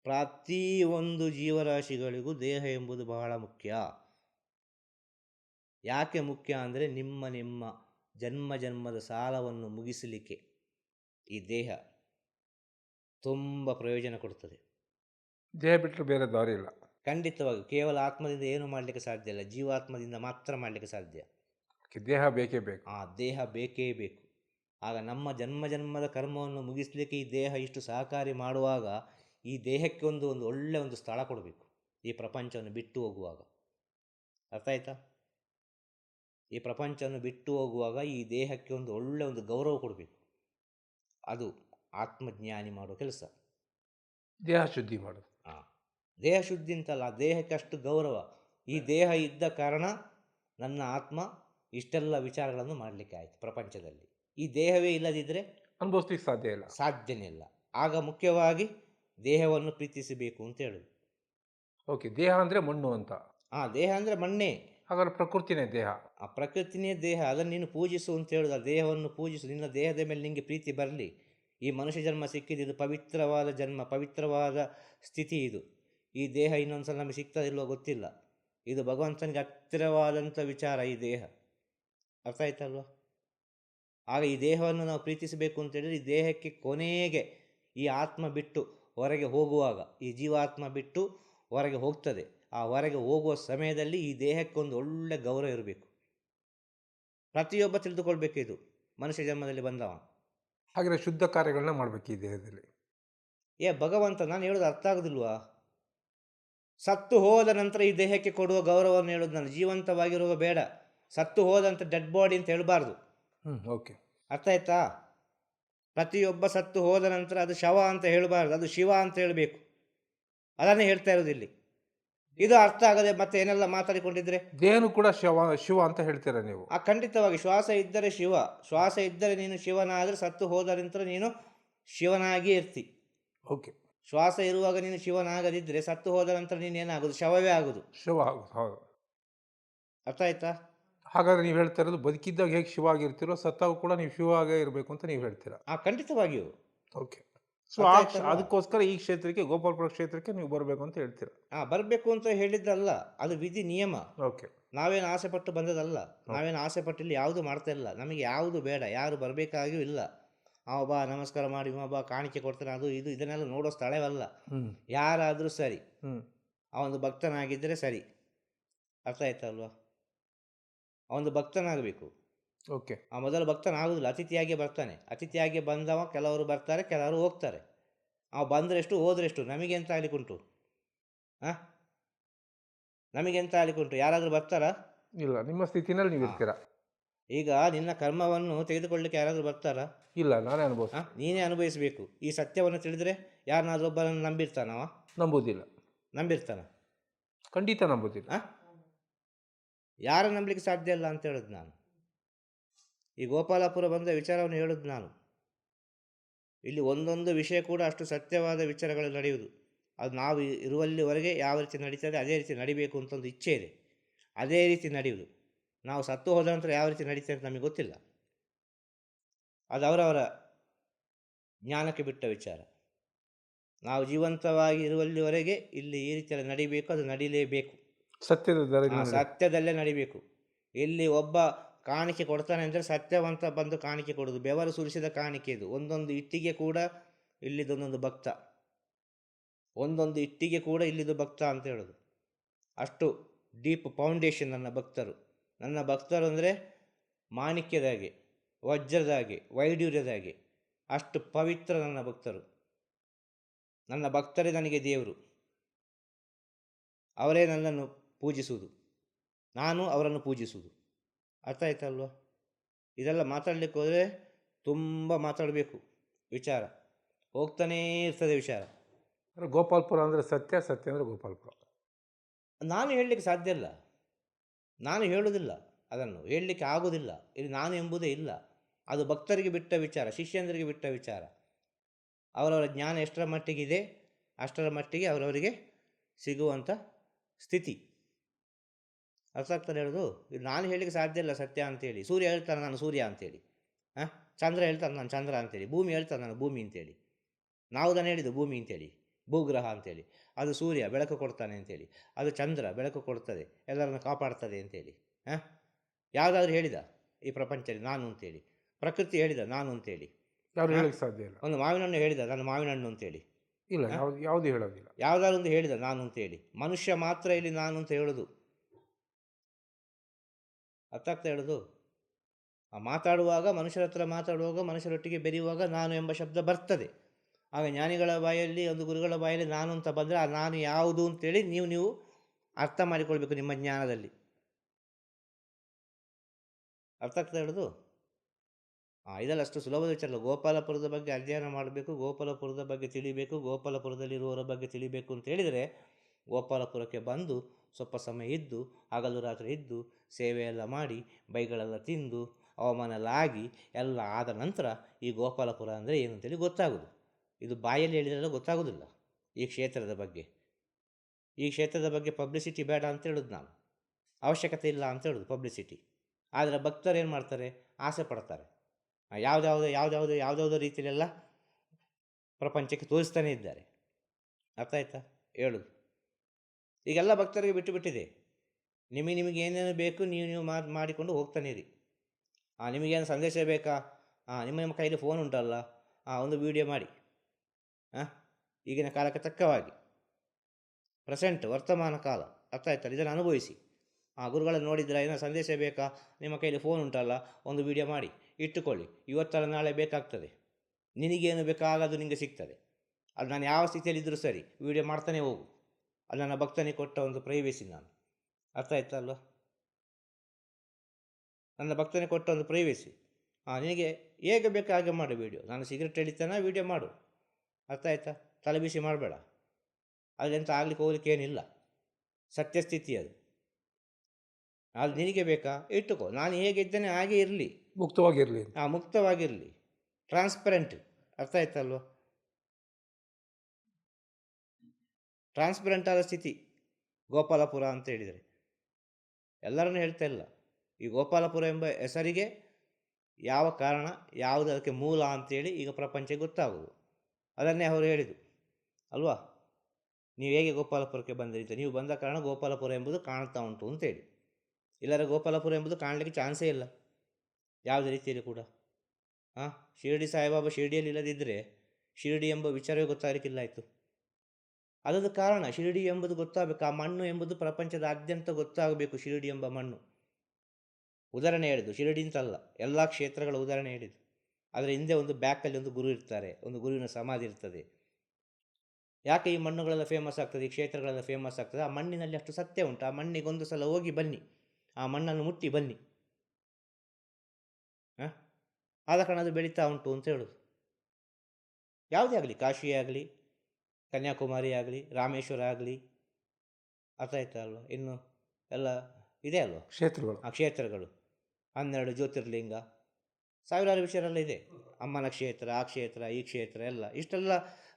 ಪ್ರತಿಯೊಂದು ಜೀವರಾಶಿಗಳಿಗೂ ದೇಹ ಎಂಬುದು ಬಹಳ ಮುಖ್ಯ. ಯಾಕೆ ಮುಖ್ಯ ಅಂದರೆ ನಿಮ್ಮ ನಿಮ್ಮ ಜನ್ಮ ಜನ್ಮದ ಸಾಲವನ್ನು ಮುಗಿಸಲಿಕ್ಕೆ ಈ ದೇಹ ತುಂಬ ಪ್ರಯೋಜನ ಕೊಡ್ತದೆ. ದೇಹ ಬಿಟ್ಟರೆ ಬೇರೆ ದಾರಿ ಇಲ್ಲ. ಖಂಡಿತವಾಗಿ ಕೇವಲ ಆತ್ಮದಿಂದ ಏನು ಮಾಡಲಿಕ್ಕೆ ಸಾಧ್ಯ ಇಲ್ಲ ಜೀವಾತ್ಮದಿಂದ ಮಾತ್ರ ಮಾಡಲಿಕ್ಕೆ ಸಾಧ್ಯ. ದೇಹ ಬೇಕೇ ಬೇಕು. ಆ ದೇಹ ಬೇಕೇ ಬೇಕು. ಆಗ ನಮ್ಮ ಜನ್ಮ ಜನ್ಮದ ಕರ್ಮವನ್ನು ಮುಗಿಸಲಿಕ್ಕೆ ಈ ದೇಹ ಇಷ್ಟು ಸಹಕಾರಿ ಮಾಡುವಾಗ ಈ ದೇಹಕ್ಕೆ ಒಂದು ಒಂದು ಒಳ್ಳೆಯ ಒಂದು ಸ್ಥಳ ಕೊಡಬೇಕು. ಈ ಪ್ರಪಂಚವನ್ನು ಬಿಟ್ಟು ಹೋಗುವಾಗ. ಅರ್ಥ ಆಯ್ತಾ? ಈ ಪ್ರಪಂಚವನ್ನು ಬಿಟ್ಟು ಹೋಗುವಾಗ ಈ ದೇಹಕ್ಕೆ ಒಂದು ಒಳ್ಳೆಯ ಒಂದು ಗೌರವ ಕೊಡಬೇಕು. ಅದು ಆತ್ಮಜ್ಞಾನಿ ಮಾಡೋ ಕೆಲಸ. ದೇಹ ಶುದ್ಧಿ ಮಾಡೋದು. ಹಾಂ ದೇಹ ಶುದ್ಧಿ ಅಂತಲ್ಲ ದೇಹಕ್ಕೆ ಅಷ್ಟು ಗೌರವ. ಈ ದೇಹ ಇದ್ದ ಕಾರಣ ನನ್ನ ಆತ್ಮ ಇಷ್ಟೆಲ್ಲ ವಿಚಾರಗಳನ್ನು ಮಾಡಲಿಕ್ಕೆ ಆಯಿತು ಪ್ರಪಂಚದಲ್ಲಿ. ಈ ದೇಹವೇ ಇಲ್ಲದಿದ್ದರೆ ಅನುಭವಿಸ್ಲಿಕ್ಕೆ ಸಾಧ್ಯ ಇಲ್ಲ. ಸಾಧ್ಯನೇ ಇಲ್ಲ. ಆಗ ಮುಖ್ಯವಾಗಿ ದೇಹವನ್ನು ಪ್ರೀತಿಸಬೇಕು ಅಂತ ಹೇಳೋದು. ಓಕೆ ದೇಹ ಅಂದರೆ ಮಣ್ಣು ಅಂತ. ಹಾಂ ದೇಹ ಅಂದರೆ ಮಣ್ಣೇ. ಹಾಗಾದ್ರೆ ಪ್ರಕೃತಿನೇ ದೇಹ. ಆ ಪ್ರಕೃತಿನೇ ದೇಹ, ಅದನ್ನು ನೀನು ಪೂಜಿಸು ಅಂತ ಹೇಳುದು ದೇಹವನ್ನು ಪೂಜಿಸು. ನಿನ್ನ ದೇಹದ ಮೇಲೆ ನಿಮಗೆ ಪ್ರೀತಿ ಬರಲಿ. ಈ ಮನುಷ್ಯ ಜನ್ಮ ಸಿಕ್ಕಿದ್ದು ಇದು ಪವಿತ್ರವಾದ ಜನ್ಮ, ಪವಿತ್ರವಾದ ಸ್ಥಿತಿ ಇದು. ಈ ದೇಹ ಇನ್ನೊಂದು ಸಲ ನಮಗೆ ಸಿಗ್ತದಿಲ್ವೋ ಗೊತ್ತಿಲ್ಲ. ಇದು ಭಗವಂತನಿಗೆ ಹತ್ತಿರವಾದಂಥ ವಿಚಾರ ಈ ದೇಹ. ಅರ್ಥ ಆಯ್ತಲ್ವ? ಆಗ ಈ ದೇಹವನ್ನು ನಾವು ಪ್ರೀತಿಸಬೇಕು ಅಂತ ಹೇಳಿದ್ರೆ ಈ ದೇಹಕ್ಕೆ ಕೊನೆಗೆ ಈ ಆತ್ಮ ಬಿಟ್ಟು ಹೊರಗೆ ಹೋಗುವಾಗ, ಈ ಜೀವಾತ್ಮ ಬಿಟ್ಟು ಹೊರಗೆ ಹೋಗ್ತದೆ. ಆ ಹೊರಗೆ ಹೋಗುವ ಸಮಯದಲ್ಲಿ ಈ ದೇಹಕ್ಕೆ ಒಂದು ಒಳ್ಳೆ ಗೌರವ ಇರಬೇಕು. ಪ್ರತಿಯೊಬ್ಬ ತಿಳಿದುಕೊಳ್ಬೇಕು ಇದು. ಮನುಷ್ಯ ಜನ್ಮದಲ್ಲಿ ಬಂದವ. ಹಾಗೆ ಶುದ್ಧ ಕಾರ್ಯಗಳನ್ನ ಮಾಡಬೇಕು ಈ ದೇಹದಲ್ಲಿ. ಏ ಭಗವಂತ ನಾನು ಹೇಳೋದು ಅರ್ಥ ಆಗೋದಿಲ್ವಾ? ಸತ್ತು ಹೋದ ನಂತರ ಈ ದೇಹಕ್ಕೆ ಕೊಡುವ ಗೌರವವನ್ನು ಹೇಳೋದು ನಾನು ಜೀವಂತವಾಗಿರುವ ಬೇಡ. ಸತ್ತು ಹೋದಂಥ ಡೆಡ್ ಬಾಡಿ ಅಂತ ಹೇಳಬಾರ್ದು. ಹ್ಞೂ ಓಕೆ. ಅರ್ಥ ಆಯ್ತಾ? ಪ್ರತಿಯೊಬ್ಬ ಸತ್ತು ಹೋದ ನಂತರ ಅದು ಶವ ಅಂತ ಹೇಳಬಾರ್ದು. ಅದು ಶಿವ ಅಂತ ಹೇಳಬೇಕು. ಅದನ್ನೇ ಹೇಳ್ತಾ ಇರೋದು ಇಲ್ಲಿ. ಇದು ಅರ್ಥ ಆಗದೆ ಮತ್ತೆ ಏನೆಲ್ಲ ಮಾತಾಡಿಕೊಂಡಿದ್ರೆ? ದೇನು ಕೂಡ ಶಿವ ಶಿವ ಅಂತ ಹೇಳ್ತೀರಾ ನೀವು? ಆ ಖಂಡಿತವಾಗಿ ಶ್ವಾಸ ಇದ್ದರೆ ಶಿವ. ಶ್ವಾಸ ಇದ್ದರೆ ನೀನು ಶಿವನಾದರೆ ಸತ್ತು ಹೋದ ನಂತರ ನೀನು ಶಿವನಾಗಿ ಇರ್ತಿ. ಓಕೆ. ಶ್ವಾಸ ಇರುವಾಗ ನೀನು ಶಿವನಾಗದಿದ್ದರೆ ಸತ್ತು ಹೋದ ನಂತರ ನೀನು ಏನಾಗೋದು? ಶವವೇ ಆಗೋದು. ಶಿವ ಹೌದು ಹೌದು. ಅರ್ಥ ಆಯ್ತಾ? ಹಾಗಾದ್ರೆ ನೀವು ಹೇಳ್ತಾ ಇರೋದು ಬದುಕಿದ್ದಾಗ ಹೇಗೆ ಶಿವ ಆಗಿರ್ತೀರೋ ಸತ್ತಾಗ ಕೂಡ ನೀವು ಶಿವ ಆಗೇ ಇರಬೇಕು ಅಂತ ನೀವು ಹೇಳ್ತೀರಾ? ಆ ಖಂಡಿತವಾಗಿಯೂ. ಓಕೆ. ಸೊ ಆ? ಅದಕ್ಕೋಸ್ಕರ ಈ ಕ್ಷೇತ್ರಕ್ಕೆ ಗೋಪಾಲ್ಪುರ ಕ್ಷೇತ್ರಕ್ಕೆ ನೀವು ಬರಬೇಕು ಅಂತ ಹೇಳ್ತೀರಾ? ಆ ಬರಬೇಕು ಅಂತ ಹೇಳಿದ್ದಲ್ಲ ಅದು ವಿಧಿ ನಿಯಮ. ಓಕೆ. ನಾವೇನು ಆಸೆ ಪಟ್ಟು ಬಂದದಲ್ಲ ನಾವೇನು ಆಸೆ ಪಟ್ಟು ಇಲ್ಲಿ ಯಾವುದು ಮಾಡ್ತಾ ಇಲ್ಲ. ನಮಗೆ ಯಾವುದು ಬೇಡ ಯಾರು ಬರಬೇಕಾಗಿಯೂ ಇಲ್ಲ. ಅವ ಬಾ ನಮಸ್ಕಾರ ಮಾಡಿ ಇವ ಬಾ ಕಾಣಿಕೆ ಕೊಡ್ತಾನೆ ಅದು ಇದು ಇದನ್ನೆಲ್ಲ ನೋಡೋ ಸ್ಥಳವಲ್ಲ. ಯಾರಾದರೂ ಸರಿ ಹ್ಞೂ ಅವನು ಭಕ್ತನಾಗಿದ್ದರೆ ಸರಿ. ಅರ್ಥ ಆಯ್ತಲ್ವಾ ಅವನು ಭಕ್ತನಾಗಬೇಕು. ಓಕೆ. ಆ ಮೊದಲು ಭಕ್ತನಾಗುವುದಿಲ್ಲ ಅತಿಥಿಯಾಗಿ ಬರ್ತಾನೆ. ಅತಿಥಿಯಾಗಿ ಬಂದವ ಕೆಲವರು ಬರ್ತಾರೆ ಕೆಲವರು ಹೋಗ್ತಾರೆ. ಅವ ಬಂದರೆಷ್ಟು ಹೋದ್ರೆಷ್ಟು ನಮಗೆಂತ ಆಗ್ಲಿಕ್ಕುಂಟು? ಹಾಂ ನಮಗೆಂತ ಆಗ್ಲಿಕ್ಕುಂಟು? ಯಾರಾದರೂ ಬರ್ತಾರಾ? ಇಲ್ಲ ನಿಮ್ಮ ಸ್ಥಿತಿನಲ್ಲಿ ನೀವು. ಇರ್ತೀರಾ? ಈಗ ನಿನ್ನ ಕರ್ಮವನ್ನು ತೆಗೆದುಕೊಳ್ಳಿಕ್ಕೆ ಯಾರಾದರೂ ಬರ್ತಾರಾ? ಇಲ್ಲ ನಾನೇ ಅನುಭವ ಹಾಂ ನೀನೇ ಅನುಭವಿಸಬೇಕು. ಈ ಸತ್ಯವನ್ನು ತಿಳಿದರೆ ಯಾರನ್ನಾದ್ರೂ ಒಬ್ಬರನ್ನು ನಂಬಿರ್ತಾನವ? ನಂಬುವುದಿಲ್ಲ ನಂಬಿರ್ತಾನ? ಖಂಡಿತ ನಂಬುದಿಲ್ಲ. ಹಾಂ ಯಾರು ನಂಬಲಿಕ್ಕೆ ಸಾಧ್ಯ ಇಲ್ಲ ಅಂತ ಹೇಳೋದು ನಾನು. ಈ ಗೋಪಾಲಪುರ ಬಂದ ವಿಚಾರವನ್ನು ಹೇಳುದು ನಾನು. ಇಲ್ಲಿ ಒಂದೊಂದು ವಿಷಯ ಕೂಡ ಅಷ್ಟು ಸತ್ಯವಾದ ವಿಚಾರಗಳು ನಡೆಯುವುದು. ಅದು ನಾವು ಇರುವಲ್ಲಿವರೆಗೆ ಯಾವ ರೀತಿ ನಡೀತದೆ ಅದೇ ರೀತಿ ನಡಿಬೇಕು ಅಂತ ಒಂದು ಇಚ್ಛೆ ಇದೆ. ಅದೇ ರೀತಿ ನಡೆಯುವುದು. ನಾವು ಸತ್ತು ಹೋದ ನಂತರ ಯಾವ ರೀತಿ ನಡೀತದೆ ಅಂತ ನಮಗೆ ಗೊತ್ತಿಲ್ಲ. ಅದು ಅವರವರ ಜ್ಞಾನಕ್ಕೆ ಬಿಟ್ಟ ವಿಚಾರ. ನಾವು ಜೀವಂತವಾಗಿ ಇರುವಲ್ಲಿವರೆಗೆ ಇಲ್ಲಿ ಈ ರೀತಿಯಲ್ಲಿ ನಡಿಬೇಕು ಅದು ನಡೀಲೇಬೇಕು. ಸತ್ಯದ ಸತ್ಯದಲ್ಲೇ ನಡಿಬೇಕು. ಇಲ್ಲಿ ಒಬ್ಬ ಕಾಣಿಕೆ ಕೊಡ್ತಾನೆ ಅಂದರೆ ಸತ್ಯವಂತ ಬಂದು ಕಾಣಿಕೆ ಕೊಡೋದು. ಬೆವರು ಸುರಿಸಿದ ಕಾಣಿಕೆ ಇದು. ಒಂದೊಂದು ಇಟ್ಟಿಗೆ ಕೂಡ ಇಲ್ಲಿದೊಂದೊಂದು ಭಕ್ತ. ಒಂದೊಂದು ಇಟ್ಟಿಗೆ ಕೂಡ ಇಲ್ಲಿದು ಭಕ್ತ ಅಂತ ಹೇಳೋದು. ಅಷ್ಟು ಡೀಪ್ ಫೌಂಡೇಶನ್ ನನ್ನ ಭಕ್ತರು. ನನ್ನ ಭಕ್ತರು ಅಂದರೆ ಮಾಣಿಕ್ಯದಾಗೆ, ವಜ್ರದಾಗೆ ವೈಡ್ಯೂರ್ಯದಾಗೆ ಅಷ್ಟು ಪವಿತ್ರ ನನ್ನ ಭಕ್ತರು. ನನ್ನ ಭಕ್ತರೇ ನನಗೆ ದೇವರು. ಅವರೇ ನನ್ನನ್ನು ಪೂಜಿಸುವುದು. ನಾನು ಅವರನ್ನು ಪೂಜಿಸುವುದು. ಅರ್ಥ ಆಯ್ತಲ್ವ? ಇದೆಲ್ಲ ಮಾತಾಡಲಿಕ್ಕೆ ಹೋದರೆ ತುಂಬ ಮಾತಾಡಬೇಕು. ವಿಚಾರ. ಹೋಗ್ತಾನೇ ಇರ್ತದೆ ವಿಚಾರ. ಅಂದರೆ ಗೋಪಾಲ್ಪುರ ಅಂದರೆ ಸತ್ಯ ಸತ್ಯ ಅಂದರೆ ಗೋಪಾಲ್ಪುರ. ನಾನು ಹೇಳಲಿಕ್ಕೆ ಸಾಧ್ಯ ಇಲ್ಲ. ನಾನು ಹೇಳುವುದಿಲ್ಲ ಅದನ್ನು. ಹೇಳಲಿಕ್ಕೆ ಆಗೋದಿಲ್ಲ. ಇಲ್ಲಿ ನಾನು ಎಂಬುದೇ ಇಲ್ಲ. ಅದು ಭಕ್ತರಿಗೆ ಬಿಟ್ಟ ವಿಚಾರ ಶಿಷ್ಯಂದರಿಗೆ ಬಿಟ್ಟ ವಿಚಾರ. ಅವರವರ ಜ್ಞಾನ ಎಷ್ಟರ ಮಟ್ಟಿಗಿದೆ ಅಷ್ಟರ ಮಟ್ಟಿಗೆ ಅವರವರಿಗೆ ಸಿಗುವಂಥ ಸ್ಥಿತಿ. ಅರ್ಥ ಆಗ್ತದೆ ಹೇಳೋದು ಇದು ನಾನು ಹೇಳಲಿಕ್ಕೆ ಸಾಧ್ಯ ಇಲ್ಲ ಸತ್ಯ ಅಂತೇಳಿ. ಸೂರ್ಯ ಹೇಳ್ತಾನೆ ನಾನು ಸೂರ್ಯ ಅಂತೇಳಿ. ಹಾಂ ಚಂದ್ರ ಹೇಳ್ತಾನೆ ನಾನು ಚಂದ್ರ ಅಂತೇಳಿ. ಭೂಮಿ ಹೇಳ್ತಾನೆ ನಾನು ಭೂಮಿ ಅಂತೇಳಿ. ನಾವು ಅದನ್ನು ಹೇಳಿದ್ದು ಭೂಮಿ ಅಂತೇಳಿ. ಭೂಗ್ರಹ ಅಂತೇಳಿ. ಅದು ಸೂರ್ಯ ಬೆಳಕು ಕೊಡ್ತಾನೆ ಅಂತೇಳಿ. ಅದು ಚಂದ್ರ ಬೆಳಕು ಕೊಡ್ತದೆ. ಎಲ್ಲರನ್ನು ಕಾಪಾಡ್ತದೆ ಅಂತೇಳಿ. ಹಾಂ ಯಾವುದಾದ್ರೂ ಹೇಳಿದ ಈ ಪ್ರಪಂಚದಲ್ಲಿ ನಾನು ಅಂತೇಳಿ. ಪ್ರಕೃತಿ ಹೇಳಿದ ನಾನು ಅಂತೇಳಿ? ಹೇಳಕ್ಕೆ ಸಾಧ್ಯ ಇಲ್ಲ. ಒಂದು ಮಾವಿನ ಹಣ್ಣು ಹೇಳಿದ ನಾನು ಮಾವಿನ ಹಣ್ಣು ಅಂತೇಳಿ. ಇಲ್ಲ ಯಾವುದು ಯಾವ್ದು ಯಾವುದು ಹೇಳೋದಿಲ್ಲ. ಯಾವುದಾದ್ರು ಒಂದು ಹೇಳಿದ ನಾನು ಅಂತೇಳಿ. ಮನುಷ್ಯ ಮಾತ್ರ ಇಲ್ಲಿ ನಾನು ಅಂತ ಹೇಳೋದು. ಅರ್ಥ ಆಗ್ತಾ ಹೇಳೋದು? ಆ ಮಾತಾಡುವಾಗ, ಮನುಷ್ಯರ ಹತ್ರ ಮಾತಾಡುವಾಗ, ಮನುಷ್ಯರೊಟ್ಟಿಗೆ ಬೆರೆಯುವಾಗ ನಾನು ಎಂಬ ಶಬ್ದ ಬರ್ತದೆ. ಆಗ ಜ್ಞಾನಿಗಳ ಬಾಯಲ್ಲಿ ಒಂದು ಗುರುಗಳ ಬಾಯಲ್ಲಿ ನಾನು ಅಂತ ಬಂದರೆ ಆ ನಾನು ಯಾವುದು ಅಂತೇಳಿ ನೀವು ನೀವು ಅರ್ಥ ಮಾಡಿಕೊಳ್ಬೇಕು ನಿಮ್ಮ ಜ್ಞಾನದಲ್ಲಿ. ಅರ್ಥ ಆಗ್ತಾ ಹೇಳೋದು ಇದೆಲ್ಲ ಅಷ್ಟು ಸುಲಭದ ವಿಚಾರ ಗೋಪಾಲಪುರದ ಬಗ್ಗೆ ಅಧ್ಯಯನ ಮಾಡಬೇಕು, ಗೋಪಾಲಪುರದ ಬಗ್ಗೆ ತಿಳಿಬೇಕು, ಗೋಪಾಲಪುರದಲ್ಲಿರುವವರ ಬಗ್ಗೆ ತಿಳಿಬೇಕು ಅಂತ ಹೇಳಿದರೆ ಗೋಪಾಲಪುರಕ್ಕೆ ಬಂದು ಸ್ವಲ್ಪ ಸಮಯ ಇದ್ದು, ಹಗಲು ರಾತ್ರಿ ಇದ್ದು ಸೇವೆ ಎಲ್ಲ ಮಾಡಿ ಬೈಗಳೆಲ್ಲ ತಿಂದು ಅವಮಾನ ಎಲ್ಲ ಆಗಿ ಎಲ್ಲ ಆದ ನಂತರ ಈ ಗೋಪಾಲಪುರ ಅಂದರೆ ಏನು ಅಂತೇಳಿ ಗೊತ್ತಾಗೋದು. ಇದು ಬಾಯಲ್ಲಿ ಹೇಳಿದ್ರೆಲ್ಲ ಗೊತ್ತಾಗೋದಿಲ್ಲ ಈ ಕ್ಷೇತ್ರದ ಬಗ್ಗೆ. ಈ ಕ್ಷೇತ್ರದ ಬಗ್ಗೆ ಪಬ್ಲಿಸಿಟಿ ಬೇಡ ಅಂತ ಹೇಳೋದು ನಾನು. ಅವಶ್ಯಕತೆ ಇಲ್ಲ ಅಂತ ಹೇಳೋದು ಪಬ್ಲಿಸಿಟಿ ಆದರೆ ಭಕ್ತರು ಏನು ಮಾಡ್ತಾರೆ? ಆಸೆ ಪಡ್ತಾರೆ. ಯಾವುದ್ಯಾವುದೋ ಯಾವುದ್ಯಾವುದೋ ಯಾವುದ್ಯಾವುದೋ ರೀತಿಯಲ್ಲೆಲ್ಲ ಪ್ರಪಂಚಕ್ಕೆ ತೋರಿಸ್ತಾನೇ ಇದ್ದಾರೆ. ಅರ್ಥ ಆಯ್ತಾ? ಹೇಳೋದು. ಈಗೆಲ್ಲ ಭಕ್ತರಿಗೆ ಬಿಟ್ಟು ಬಿಟ್ಟಿದೆ. ನಿಮಗೆ ನಿಮಗೆ ಏನೇನು ಬೇಕು ನೀವು ನೀವು ಮಾತು ಮಾಡಿಕೊಂಡು ಹೋಗ್ತಾನೆ ಇರಿ. ಹಾಂ ನಿಮಗೇನು ಸಂದೇಶ ಬೇಕಾ? ಹಾಂ ನಿಮ್ಮ ನಿಮ್ಮ ಕೈಯಲ್ಲಿ ಫೋನ್ ಉಂಟಲ್ಲ. ಹಾಂ ಒಂದು ವೀಡಿಯೋ ಮಾಡಿ. ಹಾಂ ಈಗಿನ ಕಾಲಕ್ಕೆ ತಕ್ಕವಾಗಿ. ಪ್ರೆಸೆಂಟ್ ವರ್ತಮಾನ ಕಾಲ. ಅರ್ಥ ಆಯ್ತಲ್ಲ? ಇದನ್ನು ಅನುಭವಿಸಿ. ಆ, ಗುರುಗಳನ್ನು ನೋಡಿದ್ರೆ ಏನೋ ಸಂದೇಶ ಬೇಕಾ? ನಿಮ್ಮ ಕೈಯಲ್ಲಿ ಫೋನ್ ಉಂಟಲ್ಲ? ಒಂದು ವೀಡಿಯೋ ಮಾಡಿ. ಇಟ್ಟುಕೊಳ್ಳಿ. ಇವತ್ತಲ್ಲ ನಾಳೆ ಬೇಕಾಗ್ತದೆ. ನಿನಗೇನು ಬೇಕಾಗದು ನಿಮಗೆ ಸಿಗ್ತದೆ. ಅದು ನಾನು ಯಾವ ಸ್ಥಿತಿಯಲ್ಲಿದ್ದರೂ ಸರಿ. ವೀಡಿಯೋ ಮಾಡ್ತಾನೆ ಹೋಗು. ಅದು ನನ್ನ ಭಕ್ತನಿಗೆ ಕೊಟ್ಟ ಒಂದು ಪ್ರೈವೇಸಿ ನಾನು. ಅರ್ಥ ಆಯ್ತಲ್ವ? ನನ್ನ ಭಕ್ತನಿಗೆ ಕೊಟ್ಟ ಒಂದು ಪ್ರೈವೇಸಿ. ಹಾಂ ನಿನಗೆ ಹೇಗೆ ಬೇಕು ಹಾಗೆ ಮಾಡು ವೀಡಿಯೋ ನಾನು ಸಿಗರೆಟ್ ಎಳಿತಾನೆ ವೀಡಿಯೋ ಮಾಡು. ಅರ್ಥ ಆಯ್ತಾ? ತಲೆ ಬಿಸಿ ಮಾಡಬೇಡ. ಅದೆಂತ ಆಗ್ಲಿಕ್ಕೆ ಹೋಗ್ಲಿಕ್ಕೆ ಏನಿಲ್ಲ. ಸತ್ಯಸ್ಥಿತಿ ಅದು. ಅದು ನಿನಗೆ ಬೇಕಾ? ಇಟ್ಟುಕೋ. ನಾನು ಹೇಗಿದ್ದೇನೆ ಹಾಗೆ ಇರಲಿ. ಮುಕ್ತವಾಗಿರಲಿ ಹಾಂ ಮುಕ್ತವಾಗಿರಲಿ. ಟ್ರಾನ್ಸ್ಪರೆಂಟ್ ಅರ್ಥ ಆಯ್ತಲ್ವ? ಟ್ರಾನ್ಸ್ಪರೆಂಟ್ ಆದ ಸ್ಥಿತಿ. ಗೋಪಾಲಪುರ ಅಂತ ಹೇಳಿದರೆ ಎಲ್ಲರನ್ನೂ ಹೇಳ್ತಾ ಇಲ್ಲ. ಈ ಗೋಪಾಲಪುರ ಎಂಬ ಹೆಸರಿಗೆ ಯಾವ ಕಾರಣ, ಯಾವುದು ಅದಕ್ಕೆ ಮೂಲ ಅಂತೇಳಿ ಈಗ ಪ್ರಪಂಚಕ್ಕೆ ಗೊತ್ತಾಗೋದು ಅದನ್ನೇ ಅವರು ಹೇಳಿದರು ಅಲ್ವಾ? ನೀವು ಹೇಗೆ ಗೋಪಾಲಪುರಕ್ಕೆ ಬಂದಿರಿ ಅಂತ. ನೀವು ಬಂದ ಕಾರಣ ಗೋಪಾಲಪುರ ಎಂಬುದು ಕಾಣ್ತಾ ಉಂಟು ಅಂತೇಳಿ ಇಲ್ಲರ ಗೋಪಾಲಪುರ ಎಂಬುದು ಕಾಣಲಿಕ್ಕೆ ಚಾನ್ಸೇ ಇಲ್ಲ. ಯಾವುದೇ ರೀತಿಯಲ್ಲಿ ಕೂಡ. ಹಾಂ ಶಿರಡಿ ಸಾಯಿಬಾಬಾ ಶಿರಡಿಯಲ್ಲಿ ಇಲ್ಲದಿದ್ದರೆ ಶಿರಡಿ ಎಂಬ ವಿಚಾರವೇ ಗೊತ್ತಾಗಲಿಕ್ಕಿಲ್ಲ ಆಯಿತು. ಅದೊಂದು ಕಾರಣ ಶಿರಡಿ ಎಂಬುದು ಗೊತ್ತಾಗಬೇಕು, ಆ ಮಣ್ಣು ಎಂಬುದು ಪ್ರಪಂಚದಾದ್ಯಂತ ಗೊತ್ತಾಗಬೇಕು ಶಿರಡಿ ಎಂಬ ಮಣ್ಣು. ಉದಾಹರಣೆ ಹೇಳಿದ್ದು, ಶಿರಡಿ ಅಂತಲ್ಲ ಎಲ್ಲ ಕ್ಷೇತ್ರಗಳ ಉದಾಹರಣೆ ಹೇಳಿದ್ದು. ಅದರ ಹಿಂದೆ ಒಂದು ಬ್ಯಾಕಲ್ಲಿ ಒಂದು ಗುರು ಇರ್ತಾರೆ, ಒಂದು ಗುರುವಿನ ಸಮಾಧಿ ಇರ್ತದೆ. ಯಾಕೆ ಈ ಮಣ್ಣುಗಳೆಲ್ಲ ಫೇಮಸ್ ಆಗ್ತದೆ, ಈ ಕ್ಷೇತ್ರಗಳೆಲ್ಲ ಫೇಮಸ್ ಆಗ್ತದೆ? ಆ ಮಣ್ಣಿನಲ್ಲಿ ಅಷ್ಟು ಸತ್ಯ ಉಂಟು, ಆ ಮಣ್ಣಿಗೆ ಒಂದು ಸಲ ಹೋಗಿ ಬನ್ನಿ, ಆ ಮಣ್ಣನ್ನು ಮುಟ್ಟಿ ಬನ್ನಿ. ಹಾಂ? ಆದ ಕಾರಣ ಅದು ಬೆಳೀತಾ ಉಂಟು ಅಂತ ಹೇಳೋದು. ಯಾವುದೇ ಆಗಲಿ, ಕಾಶಿಯೇ ಆಗಲಿ ಕನ್ಯಾಕುಮಾರಿ ಆಗಲಿ ರಾಮೇಶ್ವರ ಆಗಲಿ ಅರ್ಥ ಆಯ್ತಾ ಅಲ್ವ? ಇನ್ನು ಎಲ್ಲ ಇದೆ ಅಲ್ವ? ಕ್ಷೇತ್ರಗಳು. ಆ ಕ್ಷೇತ್ರಗಳು. ಹನ್ನೆರಡು ಜ್ಯೋತಿರ್ಲಿಂಗ ಸಾವಿರಾರು ವಿಷಯರೆಲ್ಲ ಇದೆ. ಅಮ್ಮನ ಕ್ಷೇತ್ರ ಆ ಕ್ಷೇತ್ರ ಈ ಕ್ಷೇತ್ರ ಎಲ್ಲ. ಇಷ್ಟೆಲ್ಲ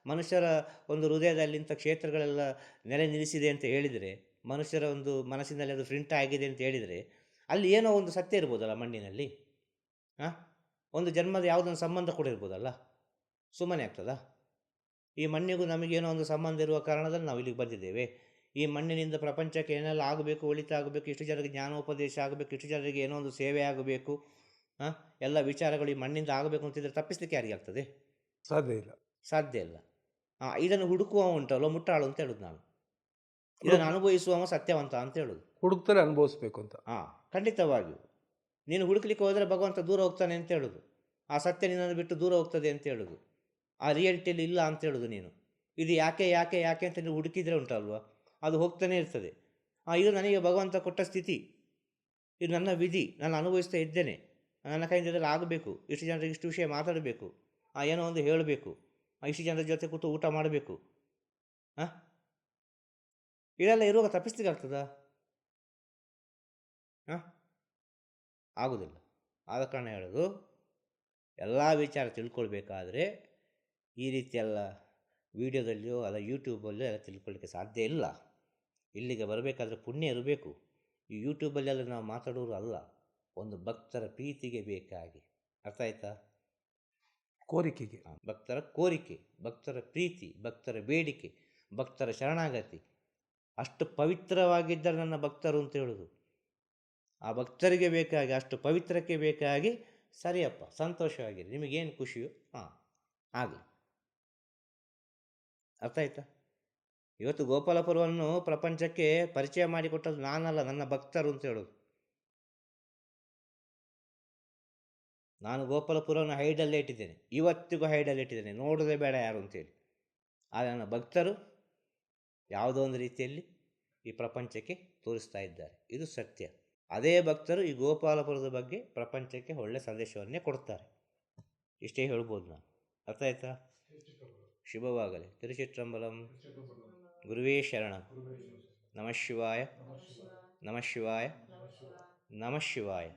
ಮನುಷ್ಯರ ಒಂದು ಹೃದಯದಲ್ಲಿ ಇಂಥ ಕ್ಷೇತ್ರಗಳೆಲ್ಲ ನೆಲೆ ನಿಲ್ಲಿಸಿದೆ ಅಂತ ಹೇಳಿದರೆ ಮನುಷ್ಯರ ಒಂದು ಮನಸ್ಸಿನಲ್ಲಿ ಅದು ಪ್ರಿಂಟ್ ಆಗಿದೆ ಅಂತ ಹೇಳಿದರೆ ಅಲ್ಲಿ ಏನೋ ಒಂದು ಸತ್ಯ ಇರ್ಬೋದಲ್ಲ ಮಣ್ಣಿನಲ್ಲಿ? ಹಾಂ ಒಂದು ಜನ್ಮದ ಯಾವುದೊಂದು ಸಂಬಂಧ ಕೂಡ ಇರ್ಬೋದಲ್ಲ? ಸುಮ್ಮನೆ ಆಗ್ತದಾ? ಈ ಮಣ್ಣಿಗೂ ನಮಗೇನೋ ಒಂದು ಸಂಬಂಧ ಇರುವ ಕಾರಣದಲ್ಲಿ ನಾವು ಇಲ್ಲಿಗೆ ಬಂದಿದ್ದೇವೆ. ಈ ಮಣ್ಣಿನಿಂದ ಪ್ರಪಂಚಕ್ಕೆ ಏನೆಲ್ಲ ಆಗಬೇಕು ಒಳಿತಾಗಬೇಕು ಇಷ್ಟು ಜನರಿಗೆ ಜ್ಞಾನೋಪದೇಶ ಆಗಬೇಕು ಇಷ್ಟು ಜನರಿಗೆ ಏನೋ ಒಂದು ಸೇವೆ ಆಗಬೇಕು ಹಾಂ ಎಲ್ಲ ವಿಚಾರಗಳು ಈ ಮಣ್ಣಿಂದ ಆಗಬೇಕು ಅಂತಿದ್ರೆ ತಪ್ಪಿಸ್ಲಿಕ್ಕೆ ಯಾರಿಗೆ ಆಗ್ತದೆ? ಸಾಧ್ಯ ಇಲ್ಲ. ಸಾಧ್ಯ ಇಲ್ಲ. ಹಾಂ ಇದನ್ನು ಹುಡುಕುವ ಉಂಟಲ್ಲ ಮುಟ್ಟಾಳು ಅಂತ ಹೇಳೋದು ನಾನು. ಇದನ್ನು ಅನುಭವಿಸುವ ಸತ್ಯವಂತ ಅಂತ ಹೇಳೋದು. ಹುಡುಕ್ತಾರೆ ಅನುಭವಿಸ್ಬೇಕು ಅಂತ. ಹಾಂ ಖಂಡಿತವಾಗಿಯೂ. ನೀನು ಹುಡುಕ್ಲಿಕ್ಕೆ ಹೋದರೆ ಭಗವಂತ ದೂರ ಹೋಗ್ತಾನೆ ಅಂತ ಹೇಳೋದು. ಆ ಸತ್ಯ ನಿನ್ನನ್ನು ಬಿಟ್ಟು ದೂರ ಹೋಗ್ತದೆ ಅಂತ ಹೇಳೋದು. ಆ ರಿಯಾಲಿಟಿಯಲ್ಲಿ ಇಲ್ಲ ಅಂತ ಹೇಳೋದು ನೀನು. ಇದು ಯಾಕೆ ಯಾಕೆ ಯಾಕೆ ಅಂತ ನೀವು ಹುಡುಕಿದ್ರೆ ಉಂಟಲ್ವ? ಅದು ಹೋಗ್ತಾನೆ ಇರ್ತದೆ. ಇದು ನನಗೆ ಭಗವಂತ ಕೊಟ್ಟ ಸ್ಥಿತಿ. ಇದು ನನ್ನ ವಿಧಿ. ನಾನು ಅನುಭವಿಸ್ತಾ ಇದ್ದೇನೆ. ನನ್ನ ಕೈಯಿಂದ ಇದೆಲ್ಲ ಆಗಬೇಕು. ಇಷ್ಟು ಜನರಿಗೆ ಇಷ್ಟು ವಿಷಯ ಮಾತಾಡಬೇಕು. ಆ, ಏನೋ ಒಂದು ಹೇಳಬೇಕು. ಇಷ್ಟು ಜನರ ಜೊತೆ ಕೂತು ಊಟ ಮಾಡಬೇಕು. ಹಾಂ ಇದೆಲ್ಲ ಇರುವಾಗ ತಪ್ಪಿಸ್ಲಿಕ್ಕೆ ಆಗ್ತದಾ? ಹಾಂ ಆಗೋದಿಲ್ಲ. ಆದ ಕಾರಣ ಹೇಳೋದು, ಎಲ್ಲ ವಿಚಾರ ತಿಳ್ಕೊಳ್ಬೇಕಾದ್ರೆ ಈ ರೀತಿಯೆಲ್ಲ ವೀಡಿಯೋದಲ್ಲಿಯೋ ಅಲ್ಲ ಯೂಟ್ಯೂಬಲ್ಲೋ ಎಲ್ಲ ತಿಳ್ಕೊಳ್ಳಿಕ್ಕೆ ಸಾಧ್ಯ ಇಲ್ಲ. ಇಲ್ಲಿಗೆ ಬರಬೇಕಾದ್ರೆ ಪುಣ್ಯ ಇರಬೇಕು. ಈ ಯೂಟ್ಯೂಬಲ್ಲೆಲ್ಲ ನಾವು ಮಾತಾಡೋರು ಅಲ್ಲ. ಒಂದು ಭಕ್ತರ ಪ್ರೀತಿಗೆ ಬೇಕಾಗಿ. ಅರ್ಥ ಆಯ್ತಾ? ಕೋರಿಕೆಗೆ. ಭಕ್ತರ ಕೋರಿಕೆ ಭಕ್ತರ ಪ್ರೀತಿ ಭಕ್ತರ ಬೇಡಿಕೆ ಭಕ್ತರ ಶರಣಾಗತಿ. ಅಷ್ಟು ಪವಿತ್ರವಾಗಿದ್ದರೆ ನನ್ನ ಭಕ್ತರು ಅಂತ ಹೇಳೋದು. ಆ ಭಕ್ತರಿಗೆ ಬೇಕಾಗಿ ಅಷ್ಟು ಪವಿತ್ರಕ್ಕೆ ಬೇಕಾಗಿ ಸರಿಯಪ್ಪ ಸಂತೋಷವಾಗಿರಿ. ನಿಮಗೇನು ಖುಷಿಯೋ? ಹಾಂ ಆಗಲಿ. ಅರ್ಥ ಆಯ್ತಾ ಇವತ್ತು ಗೋಪಾಲಪುರವನ್ನು ಪ್ರಪಂಚಕ್ಕೆ ಪರಿಚಯ ಮಾಡಿಕೊಟ್ಟದ್ದು ನಾನಲ್ಲ, ನನ್ನ ಭಕ್ತರು ಅಂತ ಹೇಳೋದು. ನಾನು ಗೋಪಾಲಪುರವನ್ನು ಹೈಡಲ್ಲೇ ಇಟ್ಟಿದ್ದೇನೆ ಇವತ್ತಿಗೂ ಹೈಡಲ್ಲೇ ಇಟ್ಟಿದ್ದೇನೆ ನೋಡೋದೇ ಬೇಡ ಯಾರು ಅಂತೇಳಿ ಆದರೆ ನನ್ನ ಭಕ್ತರು ಯಾವುದೋ ಒಂದು ರೀತಿಯಲ್ಲಿ ಈ ಪ್ರಪಂಚಕ್ಕೆ ತೋರಿಸ್ತಾ ಇದ್ದಾರೆ. ಇದು ಸತ್ಯ. ಅದೇ ಭಕ್ತರು ಈ ಗೋಪಾಲಪುರದ ಬಗ್ಗೆ ಪ್ರಪಂಚಕ್ಕೆ ಒಳ್ಳೆಯ ಸಂದೇಶವನ್ನೇ ಕೊಡ್ತಾರೆ. ಇಷ್ಟೇ ಹೇಳ್ಬೋದು ನಾನು. ಅರ್ಥ ಆಯ್ತಾ ಶುಭವಾಗಲಿ ತಿರುಚಿಟ್ರಂಬಲಂ ಗುರುವೇ ಶರಣ ನಮಃ ಶಿವಾಯ ನಮಃ ಶಿವಾಯ ನಮಃ ಶಿವಾಯ